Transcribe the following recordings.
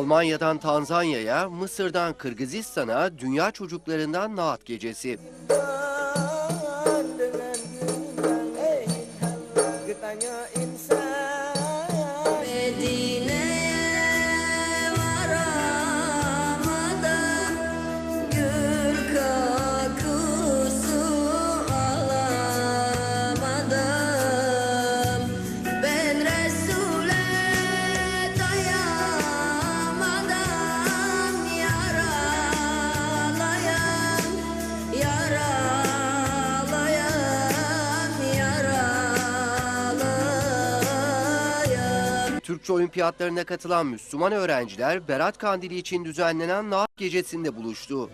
Almanya'dan Tanzanya'ya, Mısır'dan Kırgızistan'a Dünya Çocuklarından Naat Gecesi. Soçi olimpiyatlarına katılan Müslüman öğrenciler Berat Kandili için düzenlenen nar gecesinde buluştu.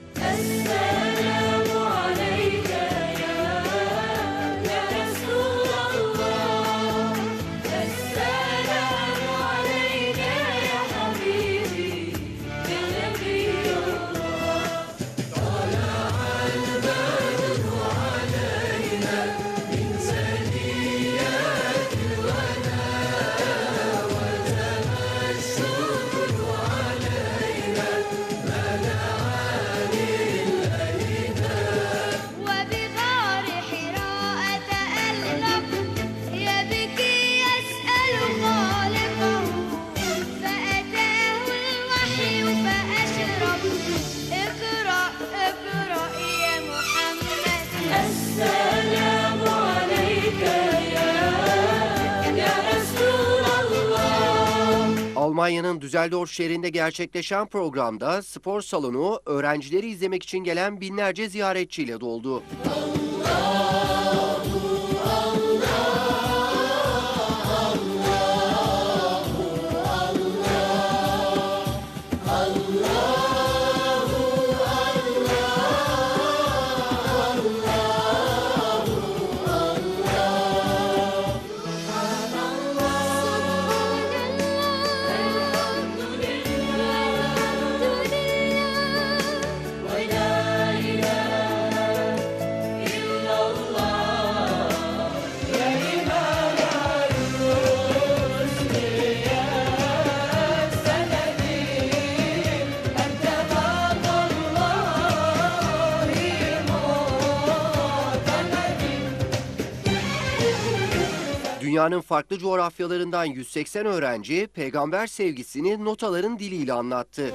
Almanya'nın Düsseldorf şehrinde gerçekleşen programda spor salonu öğrencileri izlemek için gelen binlerce ziyaretçiyle doldu. Allah! Dünyanın farklı coğrafyalarından 180 öğrenci peygamber sevgisini notaların diliyle anlattı.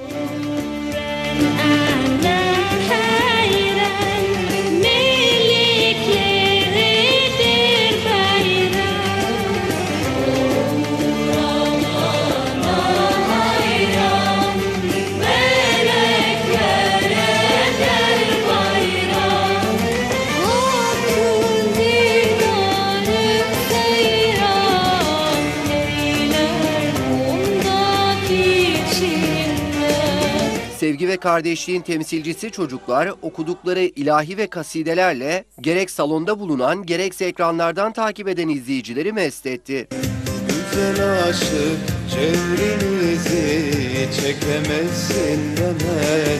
Sevgi ve kardeşliğin temsilcisi çocuklar okudukları ilahi ve kasidelerle gerek salonda bulunan gerekse ekranlardan takip eden izleyicileri mest etti. Güzel aşık çevrenizi çekemezsin demedim